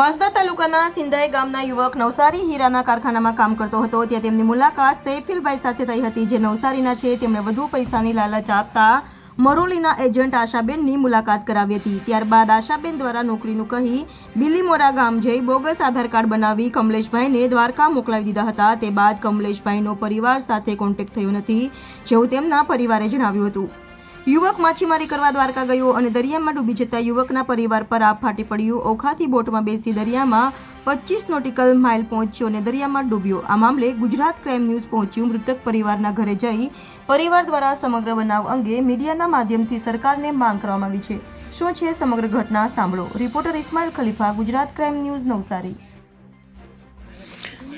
વાંસદા તાલુકાના સિંધાઈ ગામના યુવક નવસારી હીરાના કારખાનામાં કામ કરતો હતો. ત્યાં તેમની મુલાકાત સૈફિલભાઈ સાથે થઈ હતી, જે નવસારીના છે. તેમણે વધુ પૈસાની લાલચ આપતા મરોલીના એજન્ટ આશાબેનની મુલાકાત કરાવી હતી. ત્યારબાદ આશાબેન દ્વારા નોકરીનું કહી બિલીમોરા ગામ જઈ બોગસ આધાર કાર્ડ બનાવી કમલેશભાઈને દ્વારકા મોકલાવી દીધા હતા. તે બાદ કમલેશભાઈનો પરિવાર સાથે કોન્ટેક્ટ થયો નથી, જેવું તેમના પરિવારે જણાવ્યું હતું. યુવક માછીમારી કરવા દ્વારકા ગયો અને દરિયામાં ડૂબી જતા યુવકના પરિવાર પર આપ ફાટી પડ્યું. ઓખાથી બોટમાં બેસી દરિયામાં પચીસ નોટિકલ માઇલ પહોંચ્યો અને દરિયામાં ડૂબ્યો. આ મામલે ગુજરાત ક્રાઇમ ન્યૂઝ પહોંચ્યું. મૃતક પરિવારના ઘરે જઈ પરિવાર દ્વારા સમગ્ર બનાવ અંગે મીડિયાના માધ્યમથી સરકારને માંગ કરવામાં આવી છે. શું છે સમગ્ર ઘટના? સાંભળો. Reporter Ismail Khalifa, Gujarat crime news, Navsari.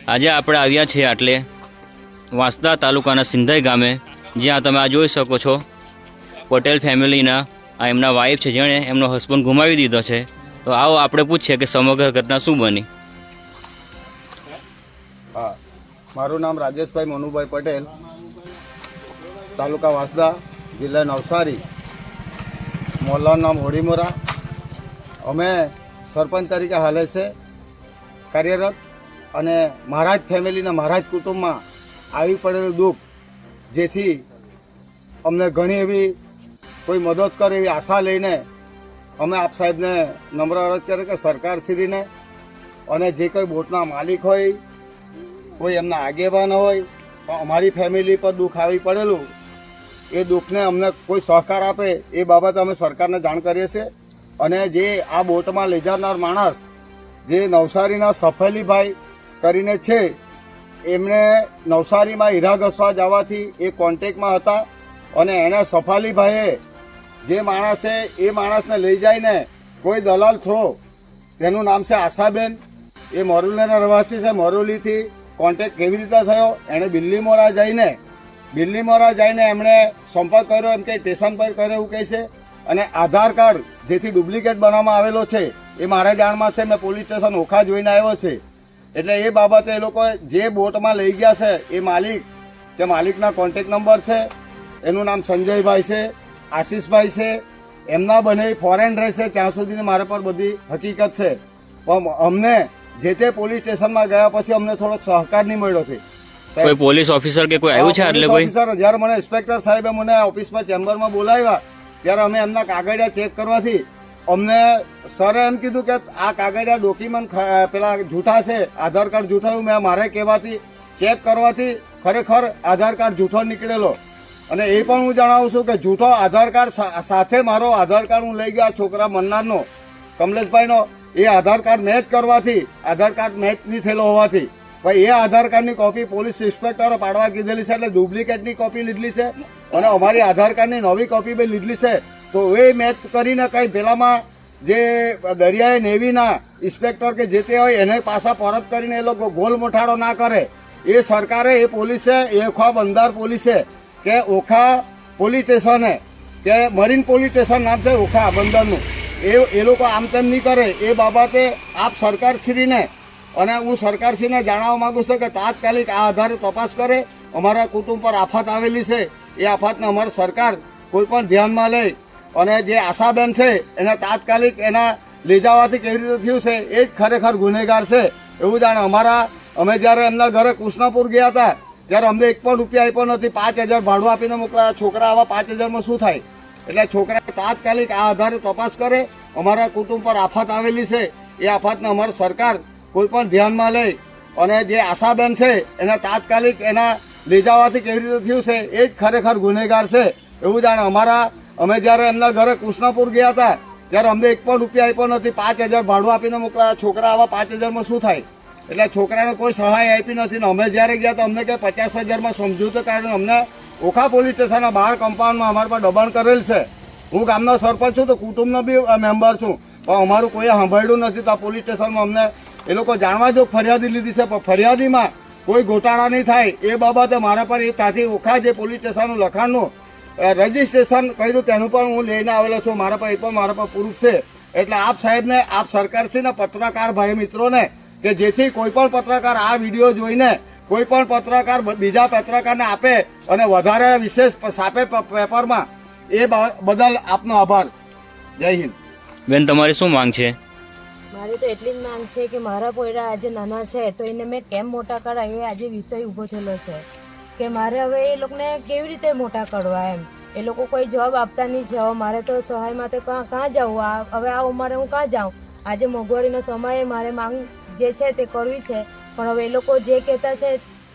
આજે આપણે આવ્યા છીએ આટલે વાંસદા તાલુકાના સિંધાઈ ગામે. જ્યાં તમે આ જોઈ શકો છો પટેલ ફેમિલીના, આ એમના વાઈફ છે જેણે એમનો હસબન્ડ ગુમાવી દીધો છે. તો આવો આપણે પૂછીએ કે સમગ્ર ઘટના શું બની? હા. મારું નામ રાજેશભાઈ મનુભાઈ પટેલ, તાલુકા વાસદા, જિલ્લા નવસારી. મોલ્લાનું નામ હોડીમોરા અમે સરપંચ તરીકે હાલે છે, કાર્યરત અને મહારાજ ફેમિલીના મહારાજ કુટુંબમાં આવી પડેલું દુઃખ, જેથી અમને ઘણી એવી કોઈ મદદ કરે એવી આશા લઈને અમે આપ સાહેબને નમ્ર અરજ કરે કે સરકારશ્રીને અને જે કોઈ બોટના માલિક હોય, કોઈ એમના આગેવાન હોય અમારી ફેમિલી પર દુઃખ આવી પડેલું, એ દુઃખને અમને કોઈ સહકાર આપે એ બાબતે અમે સરકારને જાણ કરીએ છીએ. અને જે આ બોટમાં લઈ જનાર માણસ, જે નવસારીના સફેલીભાઈ કરીને છે, એમને નવસારીમાં હીરા ઘસવા જવાથી એ કોન્ટેકમાં હતા અને એને સફાલીભાઈએ જે માણસે એ માણસને લઈ જઈને કોઈ દલાલ થ્રો, તેનું નામ છે આશાબેન. એ મોરુલીના રહેવાસી છે મોરુલીથી કોન્ટેક્ટ કેવી રીતે થયો? એણે બિલ્લીમોરા જઈને બિલ્લીમોરા જઈને એમણે સંપર્ક કર્યો, એમ કે સ્ટેશન પર કર્યો એવું કહે છે. અને આધાર કાર્ડ જેથી ડુપ્લિકેટ બનાવવામાં આવેલો છે, એ મારા જાણમાં છે, મેં પોલીસ સ્ટેશન ઓખા જોઈને આવ્યો છે. એટલે એ બાબતે એ લોકો જે બોટમાં લઈ ગયા છે, એ માલિક, તે માલિકના કોન્ટેક નંબર છે. એનું નામ સંજયભાઈ છે. આશીષભાઈ છે એમના બને ફોરેન રહેશે ત્યાં સુધીની મારા પર બધી હકીકત છે. પણ અમને જે તે પોલીસ સ્ટેશનમાં ગયા પછી અમને થોડોક સહકાર નહીં મળ્યો છે. કોઈ પોલીસ ઓફિસર કે કોઈ આવ્યું છે એટલે કોઈ? ઓફિસર જ્યારે મને ઇન્સ્પેક્ટર સાહેબે મને ઓફિસમાં ચેમ્બરમાં બોલાવ્યા ત્યારે અમે એમના કાગળિયા ચેક કરવાથી અમને સરે એમ કીધું કે આ કાગળિયા ડોક્યુમેન્ટ પેલા જૂઠા છે આધાર કાર્ડ જૂઠા એવું મેં મારે કહેવાથી ચેક કરવાથી ખરેખર આધાર કાર્ડ જૂઠો નીકળેલો. અને એ પણ હું જણાવું છું કે જૂઠો આધાર કાર્ડ સાથે મારો આધાર કાર્ડ હું લઈ ગયો છોકરા મન્નારનો, કમલેશભાઈનો. એ આધાર કાર્ડ મેચ કરવાથી, આધાર કાર્ડ મેચ નહીં થયેલો હોવાથી. ભાઈ એ આધાર કાર્ડની કોપી પોલીસ ઇન્સ્પેક્ટરે પાડવા કીધેલી છે, એટલે ડુપ્લિકેટની કોપી લીધેલી છે. અને અમારી આધાર કાર્ડની નવી કોપી બી લીધેલી છે. તો એ મેચ કરીને કંઈ પેલામાં જે દરિયાઈ નેવીના ઇન્સ્પેક્ટર કે જે તે હોય, એને પાછા પરત કરીને એ લોકો ગોલ મોઠાડો ના કરે. એ સરકારે, એ પોલીસે, એ ખોબ બંધાર પોલીસે કે ઓખા પોલીસ સ્ટેશને, કે મરીન પોલીસ સ્ટેશન નામ છે ઓખા બંદરનું. એ એ લોકો આમ તેમ નહીં કરે. એ બાબતે આપ સરકારશ્રીને અને હું સરકારશ્રીને જણાવવા માગું છું કે તાત્કાલિક આ આધારે તપાસ કરે. અમારા કુટુંબ પર આફત આવેલી છે. એ આફતને અમારી સરકાર કોઈ પણ ધ્યાનમાં લે અને જે આશાબેન છે, એને તાત્કાલિક એના લઈ જવાથી કેવી રીતે થયું છે, એ જ ખરેખર ગુનેગાર છે. એવું જાણે અમારા, અમે જ્યારે એમના ઘરે કૃષ્ણપુર ગયા હતા ત્યારે અમને એક પણ રૂપિયા આપ્યો નથી. પાંચ હજાર ભાડું આપીને મોકલાયા. છોકરા આવા પાંચ હજારમાં શું થાય? એટલે છોકરા તાત્કાલિક આ આધારે તપાસ કરે. અમારા કુટુંબ પર આફત આવેલી છે. એ આફતને અમારી સરકાર કોઈ પણ ધ્યાનમાં લે. અને જે આશાબેન છે, એને તાત્કાલિક એના લઈ જવાથી કેવી રીતે થયું છે, એ જ ખરેખર ગુનેગાર છે. એવું જાણે અમારા, અમે જ્યારે એમના ઘરે કૃષ્ણપુર ગયા હતા, ત્યારે અમને એક પણ રૂપિયા આપ્યો નથી. પાંચ હજાર ભાડું આપીને મોકલાયા. છોકરા આવા પાંચ હજારમાં શું થાય? એટલે છોકરાને કોઈ સહાય આપી નથી ને અમે જ્યારે ગયા તો અમને કે પચાસ હજારમાં સમજૂતો કારણે અમને ઓખા પોલીસ સ્ટેશનના બહાર કમ્પાઉન્ડમાં અમારા પર દબાણ કરેલ છે. હું ગામનો સરપંચ છું તો કુટુંબનો બી મેમ્બર છું. પણ અમારું કોઈએ સાંભળ્યું નથી તો આ પોલીસ સ્ટેશનમાં અમને એ લોકો જાણવા જો ફરિયાદી લીધી છે, પણ ફરિયાદીમાં કોઈ ગોટાળા નહીં થાય. એ બાબતે મારા પર એ ત્યાંથી ઓખા જે પોલીસ સ્ટેશનનું લખાણનું રજીસ્ટ્રેશન કર્યું તેનું પણ હું લઈને આવેલો છું. મારા પર એ પણ મારા પર પ્રૂફ છે. એટલે આપ સાહેબને, આપ સરકારશ્રીના પત્રકાર ભાઈ મિત્રોને કે જેથી કોઈ પણ પત્રકાર આ વીડિયો જોઈને કોઈ પણ પત્રકાર બીજા પત્રકારને આપે અને વધારે વિશેષ સાપે પ- પેપરમાં એ બા- બદલ આપનો આભાર. જય હિન્દ. બેન તમારી શું માંગ છે? મારી તો એટલી જ માંગ છે કે મારા પોયરા આજે નાના છે તો એને મેં કેમ મોટા કરા એ આજે વિષય ઊભો થયેલો છે. કે મારે હવે એ લોકોને કેવી રીતે મોટા કરવા એમ? એ લોકો કોઈ જવાબ આપતા નહીં છે. હવે મારે તો સહાય માટે કાં કાં જવું આ હવે આ ઉંમરે હું કાં જાઉં? આજે મોંઘવારીનો સમય મારે માંગ જે છે તે કરવી છે. પણ હવે એ લોકો જે કહેતા છે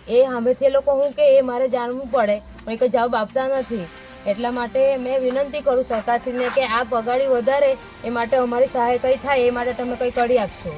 એ સામેથી એ લોકો હું કે એ મારે જાણવું પડે. પણ એ કંઈ જવાબ આપતા નથી. એટલા માટે મેં વિનંતી કરું સરકારશ્રીને કે આ પગાડી વધારે એ માટે અમારી સહાય કંઈ થાય એ માટે તમે કંઈ કરી આપશો.